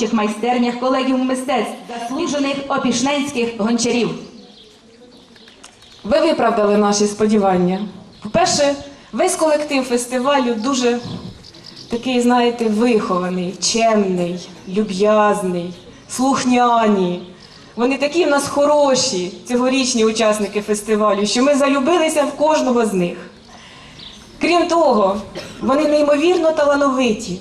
творчих майстернях колегів мистецтв, заслужених опішненських гончарів. Ви виправдали наші сподівання. По-перше, весь колектив фестивалю дуже такий, знаєте, вихований, чемний, люб'язний, слухняні. Вони такі в нас хороші, цьогорічні учасники фестивалю, що ми залюбилися в кожного з них. Крім того, вони неймовірно талановиті.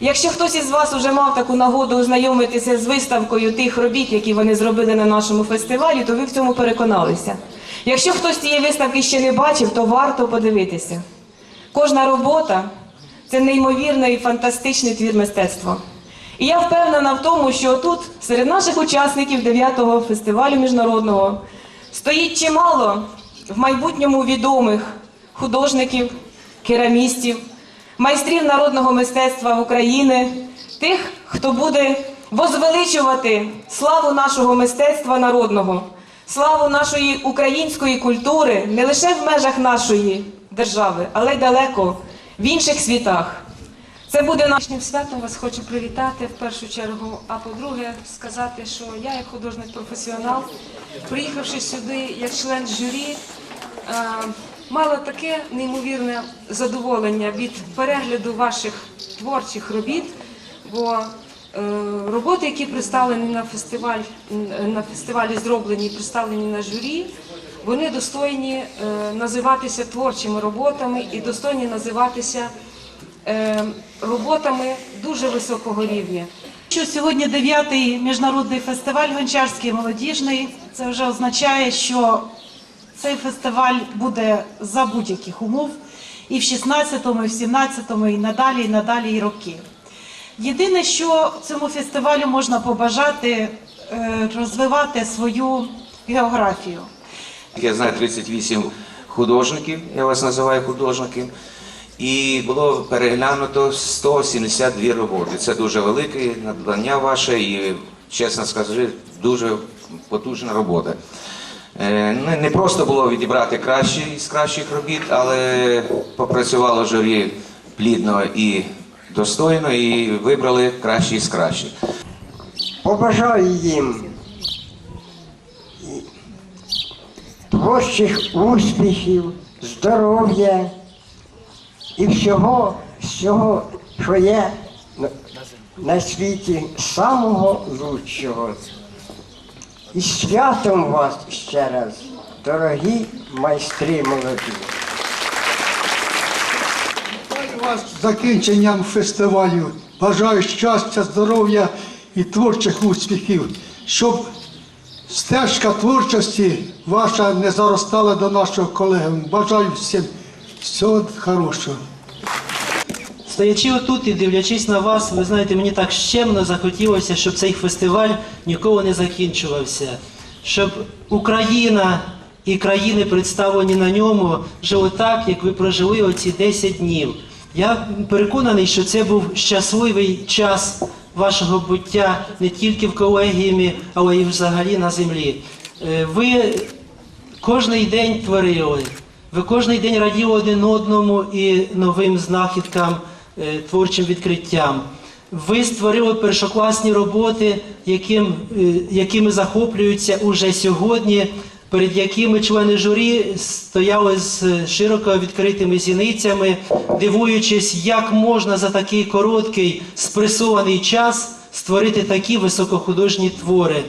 Якщо хтось із вас уже мав таку нагоду ознайомитися з виставкою тих робіт, які вони зробили на нашому фестивалі, то ви в цьому переконалися. Якщо хтось цієї виставки ще не бачив, то варто подивитися. Кожна робота це неймовірний і фантастичний твір мистецтва. І я впевнена в тому, що тут, серед наших учасників 9-го фестивалю міжнародного, стоїть чимало в майбутньому відомих художників, керамістів, майстрів народного мистецтва України, тих, хто буде возвеличувати славу нашого мистецтва народного, славу нашої української культури не лише в межах нашої держави, але й далеко в інших світах. Це буде Нинішнім святом вас хочу привітати в першу чергу, а по-друге, сказати, що я, як художник професіонал, приїхавши сюди як член журі, е, мала таке неймовірне задоволення від перегляду ваших творчих робіт, бо е, роботи, які представлені на фестиваль, на фестивалі зроблені представлені на журі, вони достойні е, називатися творчими роботами і достойні називатися е, роботами дуже високого рівня. Що сьогодні дев'ятий міжнародний фестиваль гончарський молодіжний. Це вже означає, що цей фестиваль буде за будь-яких умов і в 16-му, і в 17-му, і надалі, і надалі і роки. Єдине, що цьому фестивалю можна побажати е, розвивати свою географію. Я знаю 38 художників, я вас називаю художників. І було переглянуто 172 роботи. Це дуже велике надбання ваше і, чесно скажу, дуже потужна робота. Е, Не просто було відібрати кращі з кращих робіт, але попрацювало журі плідно і достойно, і вибрали кращі з кращих. Побажаю їм творчих успіхів, здоров'я і всього, всього, що є на світі самого лучшого. І святом вас ще раз, дорогі майстри молоді. Вітаю вас з закінченням фестивалю. Бажаю щастя, здоров'я і творчих успіхів, щоб стежка творчості ваша не заростала до нашого колеги. Бажаю всім всього хорошого. Стоячи отут і дивлячись на вас, ви знаєте, мені так щемно захотілося, щоб цей фестиваль ніколи не закінчувався, щоб Україна і країни, представлені на ньому, жили так, як ви прожили оці 10 днів. Я переконаний, що це був щасливий час вашого буття не тільки в колегіумі, але й взагалі на землі. Е, Ви кожний день творили. Ви кожний день раділи один одному і новим знахідкам, творчим відкриттям. Ви створили першокласні роботи, яким, е, якими захоплюються уже сьогодні, перед якими члени журі стояли з е, широко відкритими зіницями, дивуючись, як можна за такий короткий спресований час створити такі високохудожні твори.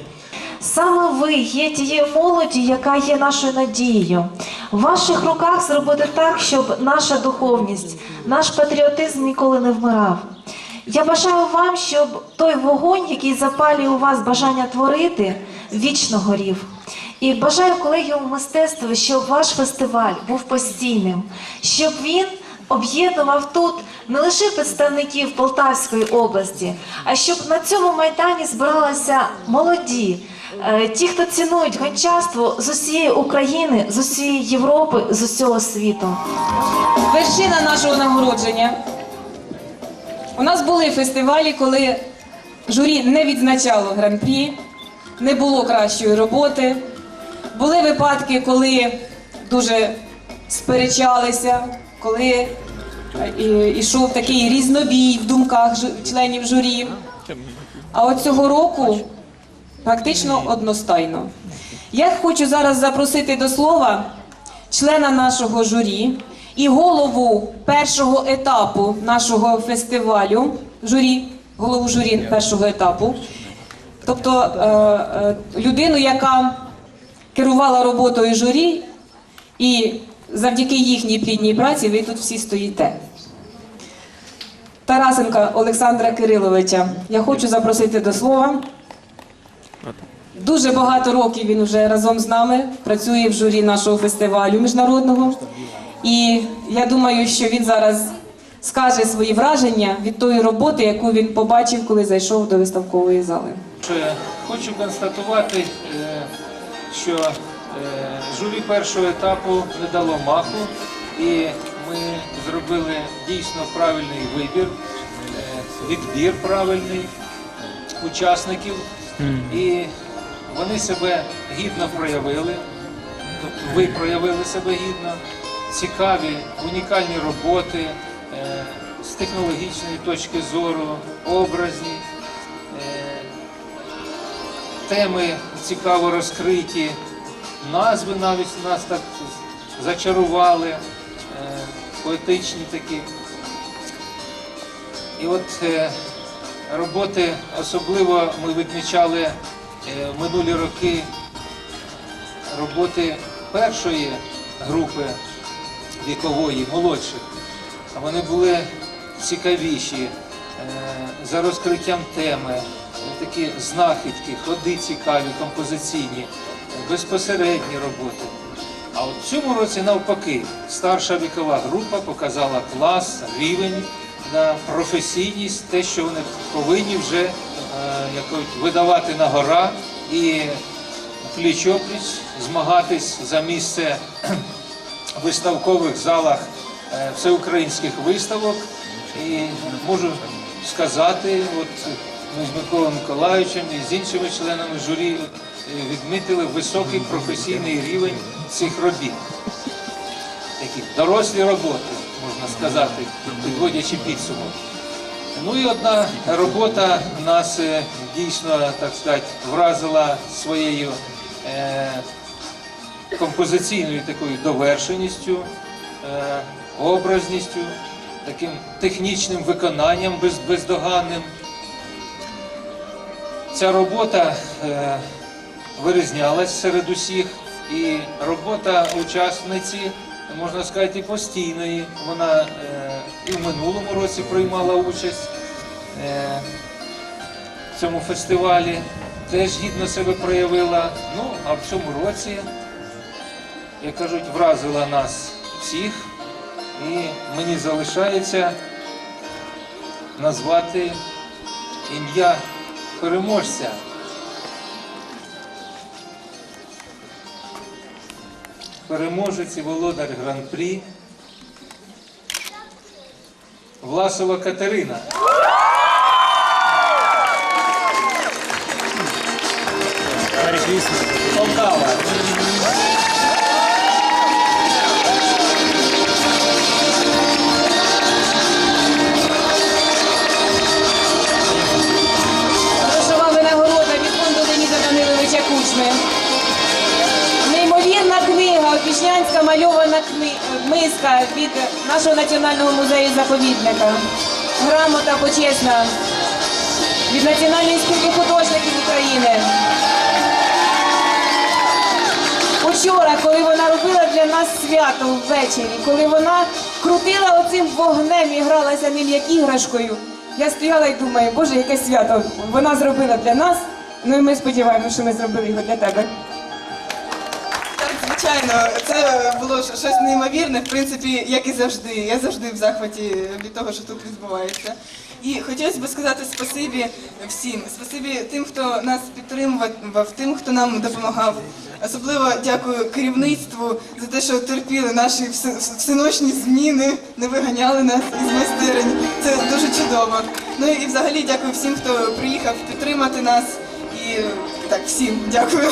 Саме ви є тією молоді, яка є нашою надією. В ваших руках зробити так, щоб наша духовність, наш патріотизм ніколи не вмирав. Я бажаю вам, щоб той вогонь, який запалює у вас бажання творити, вічно горів. І бажаю колегіуму мистецтва, щоб ваш фестиваль був постійним, щоб він об'єднував тут не лише представників Полтавської області, а щоб на цьому майдані збиралися молоді, ті, хто цінують гончарство з усієї України, з усієї Європи, з усього світу. вершина нашого нагородження. У нас були фестивалі, коли журі не відзначало гран-прі, не було кращої роботи. Були випадки, коли дуже сперечалися, коли е, і- ішов такий різнобій в думках членів журі. А от цього року практично одностайно. Я хочу зараз запросити до слова члена нашого журі і голову першого етапу нашого фестивалю, журі, голову журі першого етапу, тобто е, е, людину, яка керувала роботою журі, і завдяки їхній плідній праці ви тут всі стоїте. Тарасенка Олександра Кириловича я хочу запросити до слова. Дуже багато років він вже разом з нами працює в журі нашого фестивалю міжнародного. І я думаю, що він зараз скаже свої враження від тої роботи, яку він побачив, коли зайшов до виставкової зали. Хочу констатувати, е, що е, журі першого етапу не дало маху, і ми зробили дійсно правильний вибір, е, відбір правильний учасників, і вони себе гідно проявили. Ви проявили себе гідно, цікаві, унікальні роботи е, з технологічної точки зору, образні. Е, теми цікаво розкриті, назви навіть нас так зачарували, е, поетичні такі. І от роботи особливо ми відмічали минулі роки роботи першої групи вікової, молодших. Вони були цікавіші е, за розкриттям теми, е, такі знахідки, ходи цікаві, композиційні, е, безпосередні роботи. А от в цьому році навпаки старша вікова група показала клас, рівень, професійність, те, що вони повинні вже е, видавати на гора і пліч-опліч змагатись за місце в виставкових залах е, всеукраїнських виставок. І можу сказати, от ми з Миколою Миколаївичем і з іншими членами журі е, відмітили високий професійний рівень цих робіт. Такі дорослі роботи, можна сказати, підводячи підсумок. Ну і одна робота нас е, дійсно, так сказати, вразила своєю е, композиційною такою довершеністю, е, образністю, таким технічним виконанням без, бездоганним. Ця робота е, вирізнялась серед усіх, і робота учасниці, можна сказати, постійної. Вона е, і в минулому році приймала участь в цьому фестивалі, теж гідно себе проявила. Ну, а в цьому році, як кажуть, вразила нас всіх, і мені залишається назвати ім'я переможця. Переможець і володар гран-прі Власова Катерина. Полтава. Грошова винагорода від фонду Леоніда Даниловича Кучми. Неймовірна книга, опішнянська мальована миска від нашого національного музею заповідника. Грамота почесна від Національної спілки художників України. Учора, коли вона робила для нас свято ввечері, коли вона крутила оцим вогнем і гралася ним як іграшкою, я стояла і думаю, боже, яке свято вона зробила для нас. Ну і ми сподіваємося, що ми зробили його для тебе. Звичайно, це було щось неймовірне, в принципі, як і завжди. Я завжди в захваті від того, що тут відбувається. І хотілося б сказати спасибі всім, спасибі тим, хто нас підтримував, тим, хто нам допомагав. Особливо дякую керівництву за те, що терпіли наші всеночні зміни, не виганяли нас із майстерень. Це дуже чудово. Ну і взагалі дякую всім, хто приїхав підтримати нас. І так, всім дякую.